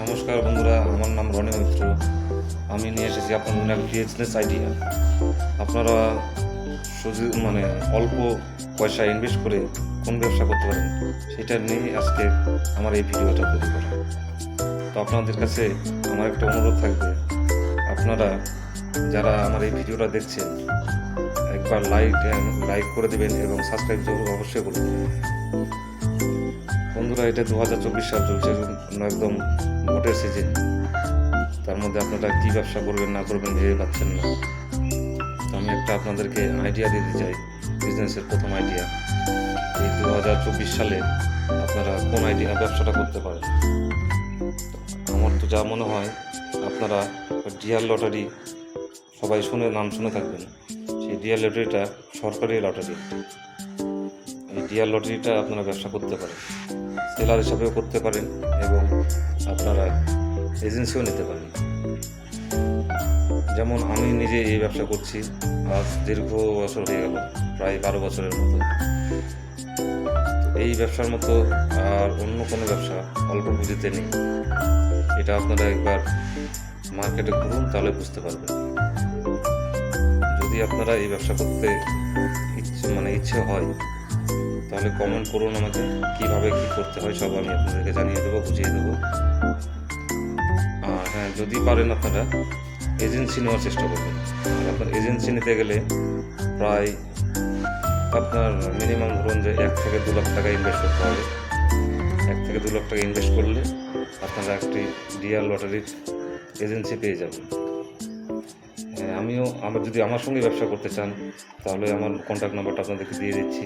নমস্কার বন্ধুরা, আমার নাম রনি মিত্র। আমি নিয়ে এসেছি আপনার জন্য একটা বিজনেস আইডিয়া আপনারা সুযোগ মানে অল্প পয়সা ইনভেস্ট করে কোন ব্যবসা করতে পারেন, সেটা নিয়ে আজকে আমার এই ভিডিওটা তৈরি করা। তো আপনাদের কাছে আমার একটা অনুরোধ থাকবে, আপনারা যারা আমার এই ভিডিওটা দেখছেন, একবার লাইক লাইক করে দেবেন এবং সাবস্ক্রাইব অবশ্যই করে দেবেন বন্ধুরা, এটা দু হাজার চব্বিশ সাল চলছে একদম ভোটের সিজন তার মধ্যে আপনারা কী ব্যবসা করবেন, না করবেন ভেবে পাচ্ছেন না। আমি একটা আপনাদেরকে আইডিয়া দিতে চাই বিজনেসের প্রথম আইডিয়া এই দু হাজার চব্বিশ সালে আপনারা কোন আইডিয়া ব্যবসাটা করতে পারেন? আমার তো যা মনে হয়, আপনারা ডিয়ার লটারি সবাই শুনে, নাম শুনে থাকবেন। সেই ডিয়ার লটারিটা সরকারি লটারি এই ডিয়ার লটারিটা আপনারা ব্যবসা করতে পারেন। সেলার হিসাবেও করতে পারেন এবং আপনারা এজেন্সিও নিতে পারেন। যেমন আমি নিজে এই ব্যবসা করছি, আজ দীর্ঘ বছর হয়ে গেল, প্রায় বারো বছরের মতো। এই ব্যবসার মতো আর অন্য কোনো ব্যবসা অল্প পুঁজিতে নেই। এটা আপনারা একবার মার্কেটে ঘুরুন, তাহলে বুঝতে পারবেন। যদি আপনারা এই ব্যবসা করতে ইচ্ছে মানে ইচ্ছে হয়, তাহলে কমেন্ট করুন আমাকে, কীভাবে কী করতে হয় সব আমি আপনাদেরকে জানিয়ে দেবো, বুঝিয়ে দেবো। আর হ্যাঁ যদি পারেন আপনারা এজেন্সি নেওয়ার চেষ্টা করবেন। আপনার এজেন্সি নিতে গেলে প্রায় আপনার মিনিমাম ধরুন যে এক থেকে দু লাখ টাকা ইনভেস্ট করতে হবে। এক থেকে দু লাখ টাকা ইনভেস্ট করলে আপনারা একটি ডিআর লটারির এজেন্সি পেয়ে যাবেন। আমিও আমার যদি আমার সঙ্গে ব্যবসা করতে চান, তাহলে আমার কন্ট্যাক্ট নাম্বারটা আপনাদেরকে দিয়ে দিচ্ছি।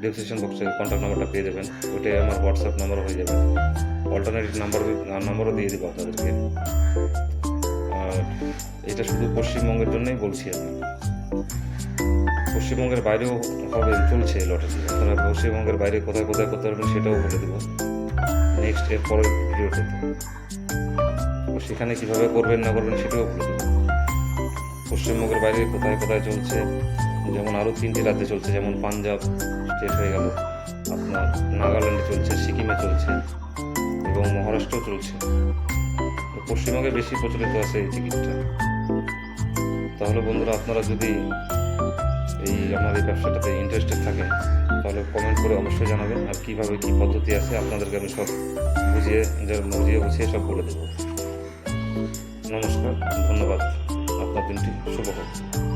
ডিসক্রিপশন বক্সে কন্ট্যাক্ট নাম্বারটা পেয়ে যাবেন। ওইটাই আমার হোয়াটসঅ্যাপ নাম্বার হয়ে যাবে। অল্টারনেটিভ নাম্বার নাম্বারও দিয়ে দেবো আপনাদেরকে। আর এটা শুধু পশ্চিমবঙ্গের জন্যই বলছি আমি। পশ্চিমবঙ্গের বাইরেও হবে, চলছে লটারি আপনারা পশ্চিমবঙ্গের বাইরে কোথায় কোথায় করতে পারবেন সেটাও বলে দেবো। নেক্সট এর পরের ভিডিওতে তো সেখানে কীভাবে করবেন, না করবেন সেটাও বলে দেবো। পশ্চিমবঙ্গের বাইরে কোথায় কোথায় চলছে, যেমন আরও তিনটি রাজ্যে চলছে, যেমন পাঞ্জাব স্টেট হয়ে গেল, আপনার নাগাল্যান্ডে চলছে, সিকিমে চলছে, এবং মহারাষ্ট্রেও চলছে। পশ্চিমবঙ্গে বেশি প্রচলিত আছে এই টিকিটটা তাহলে বন্ধুরা, আপনারা যদি এই আমার এই ব্যবসাটাতে ইন্টারেস্টেড থাকেন, তাহলে কমেন্ট করে অবশ্যই জানাবেন, আর কীভাবে কী পদ্ধতি আছে আপনাদেরকে আমি সব বুঝিয়ে বুঝিয়ে বুঝিয়ে সব বলে দেবো। নমস্কার, ধন্যবাদ। আপনার দিনটি শুভ হোক।